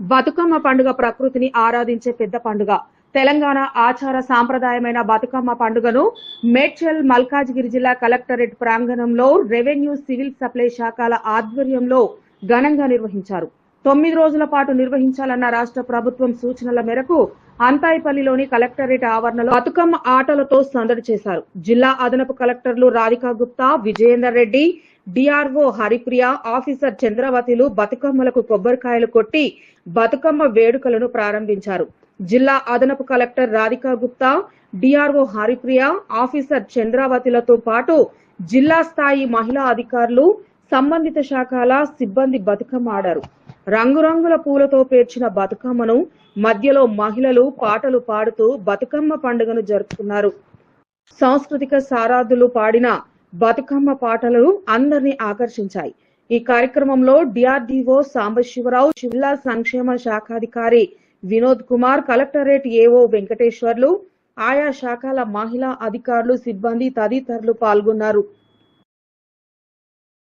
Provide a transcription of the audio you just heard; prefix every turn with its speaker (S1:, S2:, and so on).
S1: బతుకమ్మ పండుగ ప్రకృతిని ఆరాధించే పెద్ద పండుగ. తెలంగాణ ఆచార సాంప్రదాయమైన బతుకమ్మ పండుగను మేడ్చల్ మల్కాజ్గిరి జిల్లా కలెక్టరేట్ ప్రాంగణంలో రెవెన్యూ సివిల్ సప్లై శాఖల ఆధ్వర్యంలో ఘనంగా నిర్వహించారు. తొమ్మిది రోజుల పాటు నిర్వహించాలన్న రాష్ట్ర ప్రభుత్వం సూచనల మేరకు అంతాయిపల్లిలోని కలెక్టరేట్ ఆవరణలో బతుకమ్మ ఆటలతో సందడి చేశారు. జిల్లా అదనపు కలెక్టర్లు రాధికా గుప్తా విజయేందర్ రెడ్డి డిఆర్ఓ హరిప్రియ ఆఫీసర్ చంద్రవతిలు బతుకమ్మలకు కొబ్బరికాయలు కొట్టి బతుకమ్మ వేడుకలను ప్రారంభించారు. జిల్లా అదనపు collector Radhika Gupta DRO Haripriya officer చంద్రావతిలతో పాటు జిల్లా స్థాయి మహిళా అధికారులు సంబంధిత శాఖల సిబ్బంది బతుకమ్మ ఆడారు. రంగురంగుల పూలతో పేర్చిన బతుకమ్మను మధ్యలో మహిళలు పాటలు పాడుతూ బతుకమ్మ పండుగను జరుపుకున్నారు. సాంస్కృతిక సారాధులు పాడిన బతుకమ్మ పాటలు అందరినీ ఆకర్షించాయి. ఈ కార్యక్రమంలో డిఆర్డీఓ సాంబశివరావు జిల్లా సంక్షేమ శాఖాధికారి వినోద్ కుమార్ కలెక్టరేట్ ఏఓ వెంకటేశ్వర్లు ఆయా శాఖల మహిళా అధికారులు సిబ్బంది తదితరులు పాల్గొన్నారు.